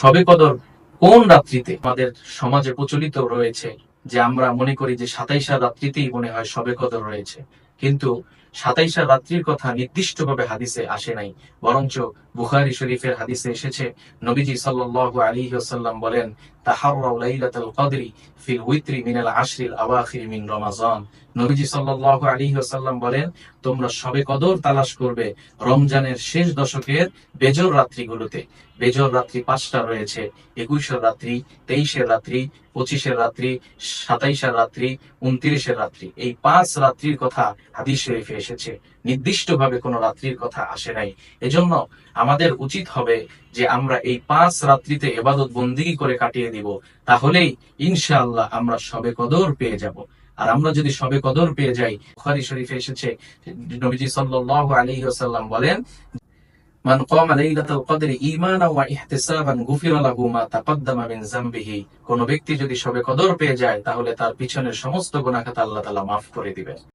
সবে কদর কোন রাত্রিতে আমাদের সমাজে প্রচলিত রয়েছে, যে আমরা মনে করি যে সাতাইশা রাত্রিতেই মনে হয় সবে কদর রয়েছে। কিন্তু সাতাইশা রাত্রির কথা নির্দিষ্টভাবে হাদিসে আসে নাই। বরঞ্চ বুখারী শরীফের হাদিসে এসেছে, নবীজি সাল্লাল্লাহু আলাইহি ওয়াসাল্লাম বলেন রমজানের শেষ দশকের বেজর রাত্রি পাঁচটা রয়েছে, একুশের রাত্রি, তেইশের রাত্রি, পঁচিশের রাত্রি, সাতাইশের রাত্রি, উনত্রিশের রাত্রি। এই পাঁচ রাত্রির কথা হাদিস শরীফে এসেছে। নির্দিষ্টভাবে কোনো রাত্রির কথা আসে নাই। এজন্য আমাদের উচিত হবে যে আমরা এই পাঁচ রাত্রিতে এবাদত বন্দিগি করে কাটিয়ে দিব। তাহলেই ইনশাআল্লাহ আমরা সবে কদর পেয়ে যাব। আর আমরা যদি সবে কদর পেয়ে যাই, বুখারী শরীফে এসেছে, নবীজি সাল্লাল্লাহু আলাইহি ওয়াসাল্লাম বলেন কোন ব্যক্তি যদি সবে কদর পেয়ে যায়, তাহলে তার পিছনের সমস্ত গুনাহ আল্লাহ তাআলা মাফ করে দিবেন।